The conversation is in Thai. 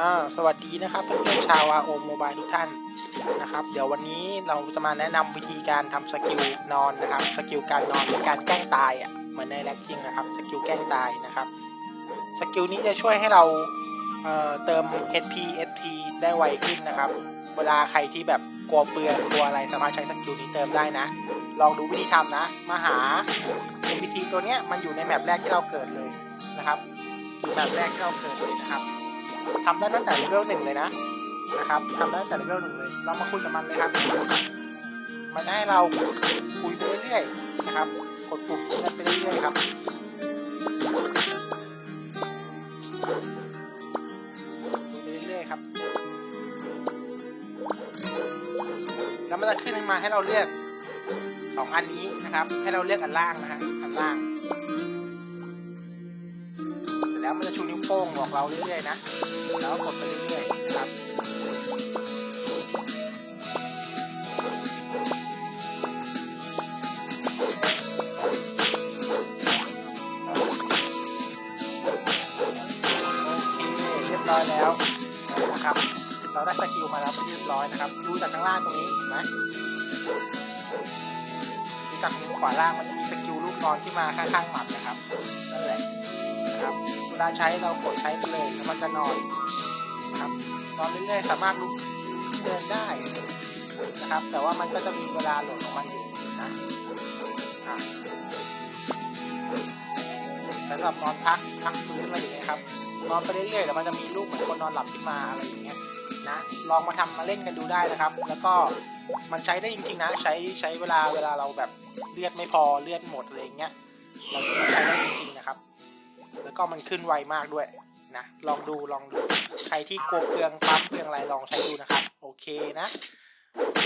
อ่าสวัสดีนะครับเพื่อนๆชาวอาโอมโมบายทุกท่านนะครับ เดี๋ยววันนี้เราจะมาแนะนำวิธีการทำสกิลนอนนะครับสกิลการนอนหรือการแกล้งตายอะเหมือนในแร็กจริงนะครับสกิลแกล้งตายนะครับสกิลนี้จะช่วยให้เราเเติม HP SP ได้ไวขึ้นนะครับ เวลาใครที่แบบกลัวเปลืองกลัวอะไรสามารถใช้สกิลนี้เติมได้นะ ลองดูวิธีทำนะ มาหา NPC ตัวเนี้ยมันอยู่ในแมปแรกที่เราเกิดเลยนะครับอยู่แมปแรกที่เราเกิดเลยนะครับ ทำได้ตั้งแต่เลเวลหนึ่งเลยนะนะครับทำได้ตั้งแต่เลเวลหนึ่งเลย เรามาคุยกับมันเลยครับ มันให้เราคุยไปเรื่อยๆนะครับ กดปุ่มสีเงินไปเรื่อยๆครับคุยไปเรื่อยๆครับ แล้วมันจะขึ้นมาให้เราเลือกสองอันนี้นะครับ ให้เราเลือกอันล่างนะฮะ อันล่าง แล้วมันจะชูนิ้วโป้งบอกเราเรื่อยๆนะ แล้วกดไปเรื่อยๆนะครับโอเคเรียบร้อยแล้วนะครับ เราได้สกิลมาแล้วเรียบร้อยนะครับ ดูจากข้างล่างตรงนี้เห็นไหมดูจากมุมขวาล่างมันจะมีสกิลลูกนอนที่มาข้างๆหมัดนะครับนั่นแหละ วลาใช้เรากดใช้ไปเลยแล้วมันจะนอนนะครับนอนเรื่อยๆสามารถลุกเดินได้นะครับ แต่ว่ามันก็จะมีเวลาโหลดของมันอยู่นะสำหรับนอนพักพักฟื้นอะไรอย่างเงี้ยครับนอนไปเรื่อยๆแล้วมันจะมีรูปเหมือนคนนอนหลับขึ้นมาอะไรอย่างเงี้ยนะลองมาทำมาเล่นกันดูได้นะครับ แล้วก็มันใช้ได้จริงๆนะใช้ใช้เวลาเวลาเราแบบเลือดไม่พอเลือดหมดอะไรอย่างเงี้ยเรา ก็มันขึ้นไวมากด้วยนะลองดูลองดูใครที่กลัวเปลืองปั๊มเปลืองอะไรลองใช้ดูนะครับ โอเคนะโอเค